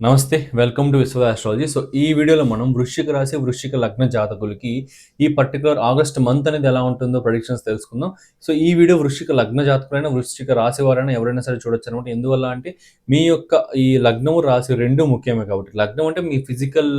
నమస్తే welcome to Vishwa astrology so ఈ వీడియోలో మనం వృశ్చిక రాశి వృశ్చిక లగ్న జాతకులకి ఈ పర్టికులర్ ఆగస్ట్ మంత్ అనేది ఎలా ఉంటుందో ప్రొడిక్షన్స్ తెలుసుకుందాం. సో ఈ వీడియో వృశ్చిక లగ్న జాతకులైనా వృశ్చిక రాశి వారైనా ఎవరైనా సరే చూడొచ్చు అనమాట ఎందువల్ల అంటే మీ యొక్క ఈ లగ్నము రాశి రెండు ముఖ్యమే కాబట్టి. లగ్నం అంటే మీ ఫిజికల్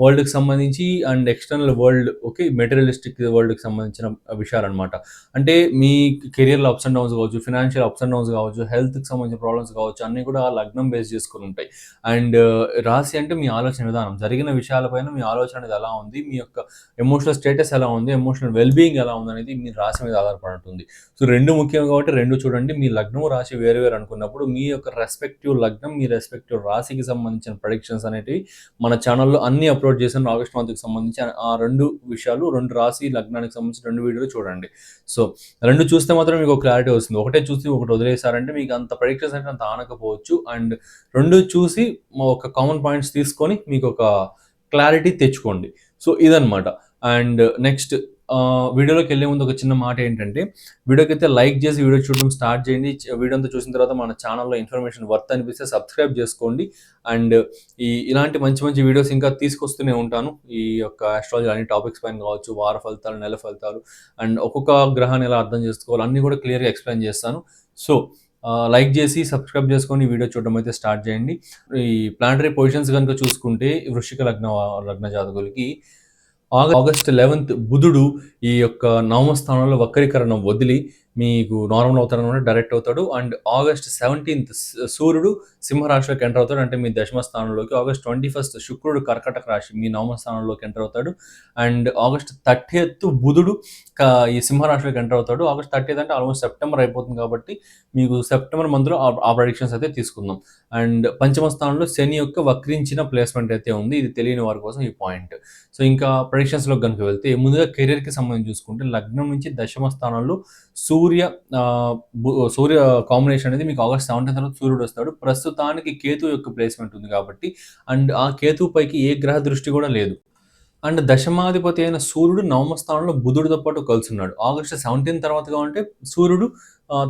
వరల్డ్కి సంబంధించి and external world okay materialistic వరల్డ్కి సంబంధించిన విషయాలు అనమాట అంటే మీ కెరియర్లో అప్స్ అండ్ డౌన్స్ కావచ్చు ఫినాన్షియల్ అప్స్ అండ్ డౌన్స్ కావచ్చు హెల్త్కి సంబంధించిన ప్రాబ్లమ్స్ కావచ్చు అన్నీ కూడా లగ్నం బేస్ చేసుకుని ఉంటాయి. అండ్ uh, రాశి అంటే మీ ఆలోచన విధానం. జరిగిన విషయాలపైన మీ ఆలోచన అనేది ఎలా ఉంది? మీ యొక్క ఎమోషనల్ స్టేటస్ ఎలా ఉంది? ఎమోషనల్ వెల్బీయింగ్ ఎలా ఉంది అనేది మీ రాశి మీద ఆధారపడి ఉంటుంది సో రెండు ముఖ్యం కాబట్టి రెండు చూడండి. మీ లగ్నం రాశి వేరు వేరు అనుకున్నప్పుడు మీ యొక్క రెస్పెక్టివ్ లగ్నం మీ రెస్పెక్టివ్ రాశికి సంబంధించిన ప్రొడిక్షన్స్ అనేటివి మన ఛానల్లో అన్ని అప్లోడ్ చేశాను ఆగస్ట్ మంత్కి సంబంధించి. ఆ రెండు విషయాలు రెండు రాశి లగ్నానికి సంబంధించి రెండు వీడియోలు చూడండి. సో రెండు చూస్తే మాత్రం మీకు ఒక క్లారిటీ వస్తుంది. ఒకటే చూసి ఒకటి వదిలేసారంటే మీకు అంత ప్రొడిక్షన్స్ అంటే అంత ఆనకపోవచ్చు. అండ్ రెండు చూసి మా ఒక కామన్ పాయింట్స్ తీసుకొని మీకు ఒక క్లారిటీ తెచ్చుకోండి. సో ఇదనమాట అండ్ నెక్స్ట్ వీడియోలోకి వెళ్ళే ముందు ఒక చిన్న మాట ఏంటంటే వీడియోకి అయితే లైక్ చేసి వీడియో చూడడం స్టార్ట్ చేయండి. వీడియో అంతా చూసిన తర్వాత మన ఛానల్లో ఇన్ఫర్మేషన్ వర్త్ అనిపిస్తే సబ్స్క్రైబ్ చేసుకోండి. అండ్ ఈ ఇలాంటి మంచి మంచి వీడియోస్ ఇంకా తీసుకొస్తూనే ఉంటాను. ఈ యొక్క ఆస్ట్రాలజీ అన్ని టాపిక్స్ పైన కావచ్చు వార ఫలితాలు నెల ఫలితాలు అండ్ ఒక్కొక్క గ్రహాన్ని ఎలా అర్థం చేసుకోవాలి అన్నీ కూడా క్లియర్గా ఎక్స్ప్లెయిన్ చేస్తాను. సో లైక్ చేసి సబ్స్క్రైబ్ చేసుకొని వీడియో చూడడం అయితే స్టార్ట్ చేయండి. ఈ ప్లానటరీ పొజిషన్స్ కనుక చూసుకుంటే వృషిక లగ్న లగ్న జాతకులకి ఆగస్ట్ లెవెన్త్ బుధుడు ఈ యొక్క నవమ స్థానంలో వక్రీకరణం వదిలి మీకు నార్మల్ అవుతాడు అనమాట డైరెక్ట్ అవుతాడు. అండ్ ఆగస్ట్ సెవెంటీన్త్ సూర్యుడు సింహరాశిలోకి ఎంటర్ అవుతాడు. అంటే మీ దశమ స్థానంలోకి ఆగస్ట్ ట్వంటీ ఫస్ట్ శుక్రుడు కర్కటక రాశి మీ నవమ స్థానంలోకి ఎంటర్ అవుతాడు. అండ్ ఆగస్ట్ థర్టీయత్ బుధుడు ఈ సింహరాశిలోకి ఎంటర్ అవుతాడు. ఆగస్ట్ థర్టీ అంటే ఆల్మోస్ట్ సెప్టెంబర్ అయిపోతుంది కాబట్టి మీకు సెప్టెంబర్ మంత్లో ఆ ప్రొడిక్షన్స్ అయితే తీసుకుందాం. అండ్ పంచమ స్థానంలో శని యొక్క వక్రించిన ప్లేస్మెంట్ అయితే ఉంది. ఇది తెలియని వారి కోసం ఈ పాయింట్ సో ఇంకా ప్రొడిక్షన్స్లోకి లో కనుక వెళ్తే ముందుగా కెరీర్కి కి సంబంధించి చూసుకుంటే లగ్నం నుంచి దశమ స్థానంలో సూ సూర్య బు- సూర్య కాంబినేషన్ అనేది మీకు ఆగస్ట్ సెవెంటీన్ తర్వాత సూర్యుడు వస్తాడు. ప్రస్తుతానికి కేతు యొక్క ప్లేస్మెంట్ ఉంది కాబట్టి అండ్ ఆ కేతు పైకి ఏ గ్రహ దృష్టి కూడా లేదు. అండ్ దశమాధిపతి అయిన సూర్యుడు నవమ స్థానంలో బుధుడితో పాటు కలుసున్నాడు. ఆగస్ట్ సెవెంటీన్ తర్వాత అంటే సూర్యుడు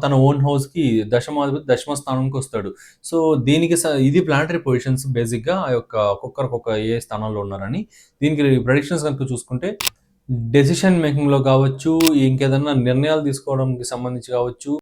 తన ఓన్ హౌస్కి దశమాధిపతి దశమ స్థానంకి వస్తాడు. సో దీనికి స- ఇది ప్లానటరీ పొజిషన్స్ బేసిక్గా ఆ యొక్క ఒక్కొక్కరికొక్క ఏ స్థానంలో ఉన్నారని దీనికి ప్రొడిక్షన్స్ కనుక చూసుకుంటే డెసిషన్ మేకింగ్లో కావచ్చు ఇంకేదన్నా నిర్ణయాలు తీసుకోవడానికి సంబంధించి కావచ్చు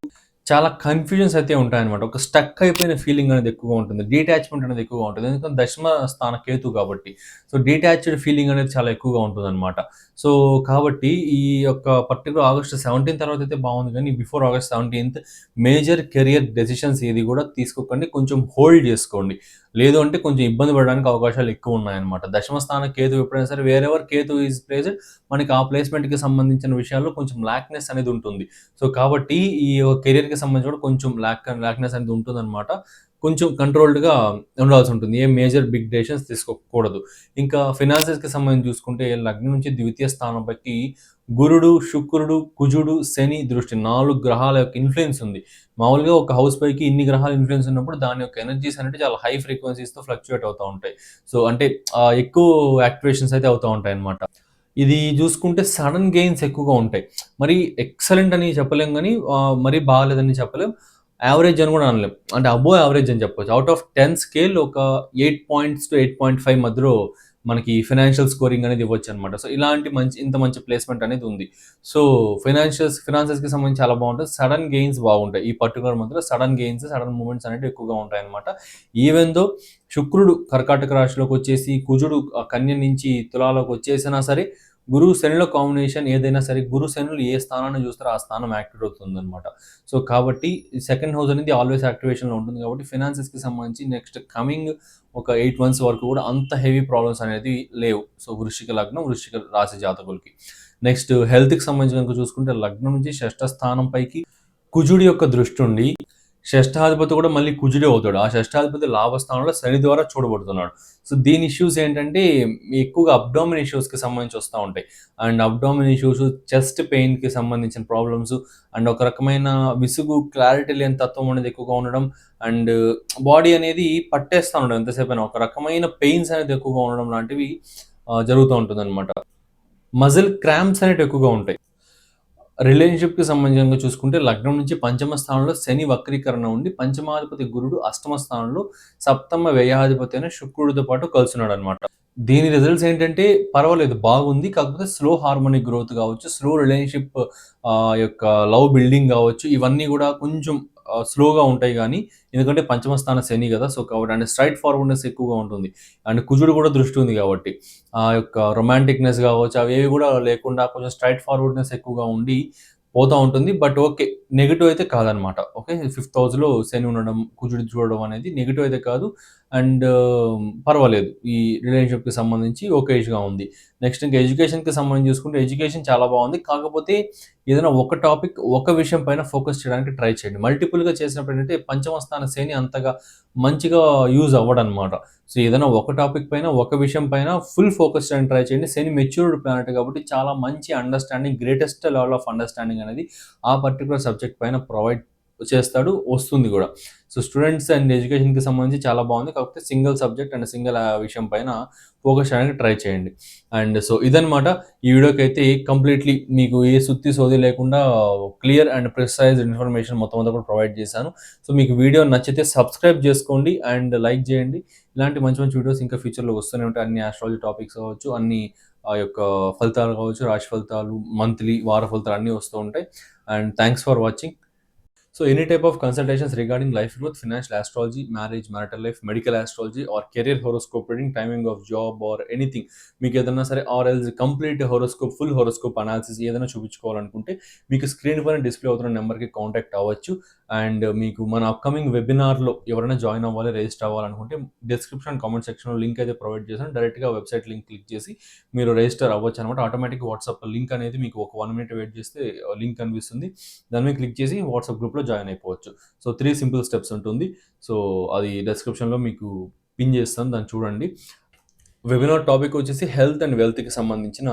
చాలా కన్ఫ్యూజన్స్ అయితే ఉంటాయన్నమాట. ఒక స్టక్ అయిపోయిన ఫీలింగ్ అనేది ఎక్కువగా ఉంటుంది. డీటాచ్మెంట్ అనేది ఎక్కువగా ఉంటుంది. ఎందుకంటే దశమ స్థాన కేతు కాబట్టి. సో డీటాచ్డ్ ఫీలింగ్ అనేది చాలా ఎక్కువగా ఉంటుంది అనమాట సో కాబట్టి ఈ యొక్క పర్టికులర్ ఆగస్ట్ సెవెంటీన్ తర్వాత అయితే బాగుంది. కానీ before August seventeenth major career decisions ఏది కూడా తీసుకోకండి. కొంచెం హోల్డ్ చేసుకోండి. లేదు అంటే కొంచెం ఇబ్బంది పడడానికి అవకాశాలు ఎక్కువ ఉన్నాయన్నమాట. దశమ స్థాన కేతు ఎప్పుడైనా సరే వేరెవర్ కేతు ఈజ్ ప్లేస్డ్ మనకి ఆ ప్లేస్మెంట్కి సంబంధించిన విషయాల్లో కొంచెం లాక్నెస్ అనేది ఉంటుంది. సో కాబట్టి ఈ కెరియర్కి సంబంధించి కూడా కొంచెం ల్యాక్ లాక్నెస్ అనేది ఉంటుందన్నమాట. కొంచెం కంట్రోల్డ్గా ఉండాల్సి ఉంటుంది. ఏ మేజర్ బిగ్ డెసిషన్స్ తీసుకోకూడదు. ఇంకా ఫినాన్సెస్కి సంబంధించి చూసుకుంటే లగ్నం నుంచి ద్వితీయ స్థానంపైకి గురుడు శుక్రుడు కుజుడు శని దృష్టి నాలుగు గ్రహాల యొక్క ఇన్ఫ్లుయెన్స్ ఉంది. మామూలుగా ఒక హౌస్ పైకి ఇన్ని గ్రహాల ఇన్ఫ్లుయెన్స్ ఉన్నప్పుడు దాని యొక్క ఎనర్జీస్ అనేవి చాలా హై ఫ్రీక్వెన్సీస్తో ఫ్లక్చుయేట్ అవుతూ ఉంటాయి. సో అంటే ఆ, ఎక్కువ యాక్టివేషన్స్ అయితే అవుతూ ఉంటాయి అన్నమాట ఇది చూసుకుంటే సడన్ గెయిన్స్ ఎక్కువగా ఉంటాయి. మరి ఎక్సలెంట్ అని చెప్పలేం కానీ మరీ బాగాలేదని చెప్పలేం. యావరేజ్ అని కూడా అనలేం. అంటే అబో యావరేజ్ అని చెప్పొచ్చు. అవుట్ ఆఫ్ టెన్ స్కేల్ ఒక eight points to eight point five మధ్యలో మనకి ఫైనాన్షియల్ స్కోరింగ్ అనేది ఇవ్వచ్చు అనమాట సో ఇలాంటి మంచి ఇంత మంచి ప్లేస్మెంట్ అనేది ఉంది. సో ఫైనాన్షియల్స్ ఫినాన్సెస్కి సంబంధించి చాలా బాగుంటుంది. సడన్ గెయిన్స్ బాగుంటాయి. ఈ పర్టికులర్ మంత్లో సడన్ గెయిన్స్ సడన్ మూమెంట్స్ అనేవి ఎక్కువగా ఉంటాయి అనమాట ఈవెన్ దో శుక్రుడు కర్కాటక రాశిలోకి వచ్చేసి కుజుడు కన్య నుంచి తులాలోకి వచ్చేసినా సరే గురు శనుల కాంబినేషన్ ఏదైనా సరే గురు శనులు ఏ స్థానాన్ని చూస్తారో ఆ స్థానం యాక్టివేట్ అవుతుంది అనమాట సో కాబట్టి సెకండ్ హౌస్ అనేది ఆల్వేస్ యాక్టివేషన్లో ఉంటుంది. కాబట్టి ఫినాన్సెస్కి సంబంధించి నెక్స్ట్ కమింగ్ ఒక ఎయిట్ మంత్స్ వరకు కూడా అంత హెవీ ప్రాబ్లమ్స్ అనేది లేవు. సో వృశ్చిక లగ్నం వృశ్చిక రాశి జాతకులకి. నెక్స్ట్ హెల్త్కి సంబంధించి కనుక చూసుకుంటే లగ్నం నుంచి షష్ఠ స్థానం పైకి కుజుడి యొక్క దృష్టి ఉండి షష్ఠాధిపతి కూడా మళ్ళీ కుజుడే అవుతాడు. ఆ షష్ఠాధిపతి లాభస్థానంలో శని ద్వారా చూడబడుతున్నాడు. సో దీని ఇష్యూస్ ఏంటంటే ఎక్కువగా అబ్డామిన్ ఇష్యూస్కి సంబంధించి వస్తూ ఉంటాయి. అండ్ అబ్డామిన్ ఇష్యూస్ చెస్ట్ పెయిన్కి సంబంధించిన ప్రాబ్లమ్స్ అండ్ ఒక రకమైన విసుగు క్లారిటీ లేని తత్వం అనేది ఎక్కువగా ఉండడం అండ్ బాడీ అనేది పట్టేస్తూ ఉండడం ఎంతసేపు అయినా. ఒక రకమైన పెయిన్స్ అనేది ఎక్కువగా ఉండడం లాంటివి జరుగుతూ ఉంటుంది అనమాట మజిల్ క్రాంప్స్ అనేవి ఎక్కువగా ఉంటాయి. రిలేషన్‌షిప్‌కి సంబంధంగా చూసుకుంటే లగ్నం నుంచి పంచమ స్థానంలో శని వక్రీకరణ ఉండి పంచమాధిపతి గురుడు అష్టమ స్థానంలో సప్తమ వ్యయాధిపతి అయిన శుక్రుడితో పాటు కలుసున్నాడనమాట. దీని రిజల్ట్స్ ఏంటంటే పర్వాలేదు బాగుంది. కాకపోతే స్లో హార్మోనిక్ గ్రోత్ కావచ్చు, స్లో రిలేషన్‌షిప్ యొక్క లవ్ బిల్డింగ్ కావచ్చు ఇవన్నీ కూడా కొంచెం స్లోగా ఉంటాయి కానీ ఎందుకంటే పంచమ స్థాన శని కదా సో, కాబట్టి అండ్ స్ట్రైట్ ఫార్వర్డ్‌నెస్ ఎక్కువగా ఉంటుంది. అండ్ కుజుడు కూడా దృష్టి ఉంది కాబట్టి ఆ యొక్క రొమాంటిక్‌నెస్ కావచ్చు అవి ఏవి కూడా లేకుండా కొంచెం స్ట్రైట్ ఫార్వర్డ్‌నెస్ ఎక్కువగా ఉండి పోతూ ఉంటుంది. But okay. నెగిటివ్ అయితే కాదనమాట. ఓకే. ఫిఫ్త్ హౌస్‌లో శని ఉండడం, కుజుడు చూడడం అనేది నెగిటివ్ అయితే కాదు. అండ్ పర్వాలేదు. ఈ రిలేషన్‌షిప్‌కి సంబంధించి ఓకేష్‌గా ఉంది. నెక్స్ట్ ఇంకా ఎడ్యుకేషన్‌కి సంబంధించి చూసుకుంటే ఎడ్యుకేషన్ చాలా బాగుంది కాకపోతే ఏదైనా ఒక టాపిక్, ఒక విషయం పైన ఫోకస్ చేయడానికి ట్రై చేయండి. మల్టిపుల్‌గా చేసినప్పుడు ఏంటంటే పంచమ స్థాన శని అంతగా మంచిగా యూజ్ అవ్వడనమాట. సో, ఏదైనా ఒక టాపిక్ పైన, ఒక విషయం పైన ఫుల్ ఫోకస్ చేయడానికి ట్రై చేయండి. శని మెచ్యూర్డ్ ప్లానెట్ కాబట్టి చాలా మంచి understanding, greatest level of understanding అనేది ఆ పర్టికులర్ సబ్జెక్ట్ పైన ప్రొవైడ్ చేస్తాడు. వస్తుంది కూడా సో, స్టూడెంట్స్ అండ్ ఎడ్యుకేషన్‌కి సంబంధించి చాలా బాగుంది కాకపోతే సింగిల్ సబ్జెక్ట్ అండ్ సింగిల్ విషయం పైన ఫోకస్ చేయడానికి ట్రై చేయండి. అండ్ సో, ఇదనమాట. ఈ వీడియోకి అయితే కంప్లీట్‌లీ మీకు ఏ సుత్తి, సోది లేకుండా క్లియర్ అండ్ ప్రిసైజ్ ఇన్ఫర్మేషన్ మొత్తం అంతా కూడా ప్రొవైడ్ చేశాను. సో, మీకు వీడియో నచ్చితే సబ్స్క్రైబ్ చేసుకోండి అండ్ లైక్ చేయండి. ఇలాంటి మంచి మంచి వీడియోస్ ఇంకా ఫ్యూచర్‌లో వస్తూనే ఉంటాయి. అన్ని ఆస్ట్రాలజీ టాపిక్స్ కావచ్చు, అన్ని ఆ యొక్క ఫలితాలు కావచ్చు, రాశి ఫలితాలు, మంత్లీ, వార ఫలితాలు అన్నీ వస్తూ ఉంటాయి. And thanks for watching. So, any type of consultations regarding life growth, financial astrology, marriage, marital life, medical astrology or career horoscope reading, timing of job or anything మీకు ఏదైనా సరే or else complete horoscope, full horoscope analysis ఏదైనా చూపించుకోవాలనుకుంటే మీకు screen పైన display అవుతున్న నెంబర్‌కి contact అవ్వచ్చు. అండ్ మీకు మన అప్‌కమింగ్ వెబినార్‌లో ఎవరైనా జాయిన్ అవ్వాలి, రిజిస్టర్ అవ్వాలనుకుంటే డిస్క్రిప్షన్, కామెంట్ సెక్షన్‌లో లింక్ అయితే ప్రొవైడ్ చేశాను. డైరెక్ట్‌గా వెబ్‌సైట్ లింక్ క్లిక్ చేసి మీరు రిజిస్టర్ అవ్వచ్చు అనమాట ఆటోమేటిక్ వాట్సాప్ లింక్ అనేది మీకు ఒక వన్ మినిట్ వెయిట్ చేస్తే లింక్ కనిపిస్తుంది. దాని మీద క్లిక్ చేసి వాట్సాప్ గ్రూప్‌లో జాయిన్ అయిపోవచ్చు. సో, త్రీ సింపుల్ స్టెప్స్ ఉంటుంది. సో, అది డిస్క్రిప్షన్‌లో మీకు పిన్ చేస్తాను. దాన్ని చూడండి. వెబినార్ టాపిక్ వచ్చేసి హెల్త్ అండ్ వెల్త్‌కి సంబంధించిన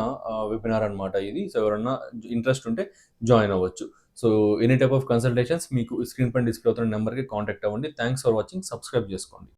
వెబినార్ అనమాట ఇది. సో, ఎవరన్నా ఇంట్రెస్ట్ ఉంటే జాయిన్ అవ్వచ్చు. So, any type of consultations మీకు స్క్రీన్ పైన డిస్‌ప్లే అవుతున్న నెంబర్‌కి కాంటాక్ట్ అవ్వండి. Thanks for watching. సబ్స్క్రైబ్ చేసుకోండి.